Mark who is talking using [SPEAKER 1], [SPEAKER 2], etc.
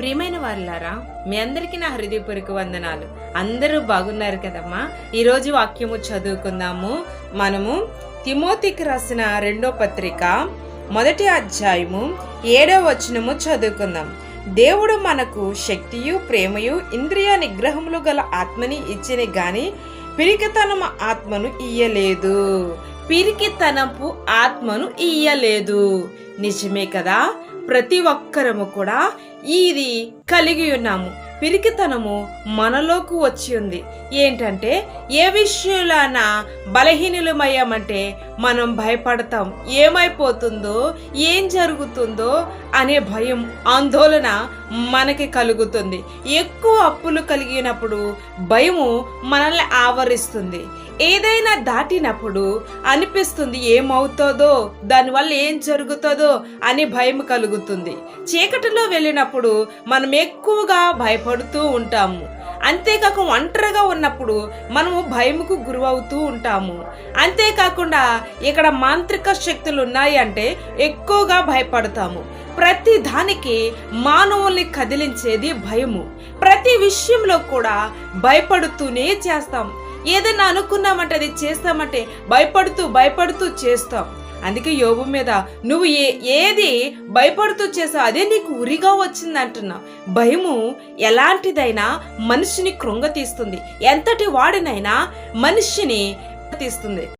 [SPEAKER 1] ప్రియమైన వారులారా మీ అందరికీ నా హృదయపూర్వక వందనాలు. అందరూ బాగున్నారు కదమ్మా? ఈరోజు వాక్యము చదువుకుందాము. మనము తిమోతికి రాసిన రెండో పత్రిక మొదటి అధ్యాయము ఏడో వచనము చదువుకుందాం. దేవుడు మనకు శక్తియు ప్రేమయు ఇంద్రియ నిగ్రహములు గల ఆత్మని ఇచ్చిన గాని పిరికితనము ఆత్మను ఇయ్యలేదు. పిరికితనపు ఆత్మను ఇయ్యలేదు. నిజమే కదా? ప్రతి ఒక్కరము కూడా ఇది కలిగి ఉన్నాము. పిరికితనము మనలోకి వచ్చి ఉంది. ఏంటంటే ఏ విషయంలోన బలహీనులమయ్యామంటే మనం భయపడతాం. ఏమైపోతుందో ఏం జరుగుతుందో అనే భయం ఆందోళన మనకి కలుగుతుంది. ఎక్కువ అప్పులు కలిగినప్పుడు భయము మనల్ని ఆవరిస్తుంది. ఏదైనా దాటినప్పుడు అనిపిస్తుంది ఏమవుతుందో దానివల్ల ఏం జరుగుతుందో అని భయం కలుగుతుంది. చీకటిలో వెళ్ళినప్పుడు మనం ఎక్కువగా భయపడుతూ ఉంటాము. అంతేకాక ఒంటరిగా ఉన్నప్పుడు మనము భయముకు గురవుతూ ఉంటాము. అంతేకాకుండా ఇక్కడ మాంత్రిక శక్తులు ఉన్నాయి అంటే ఎక్కువగా భయపడతాము. ప్రతి దానికి మానవుల్ని కదిలించేది భయము. ప్రతి విషయంలో కూడా భయపడుతూనే చేస్తాం. ఏదైనా అనుకున్నామంటే అది చేస్తామంటే భయపడుతూ భయపడుతూ చేస్తాం. అందుకే యోగు మీద నువ్వు ఏ ఏది భయపడుతూ చేసావు అదే నీకు ఉరిగా వచ్చింది అంటున్నా. భయము ఎలాంటిదైనా మనిషిని కృంగతీస్తుంది. ఎంతటి వాడినైనా మనిషిని తీస్తుంది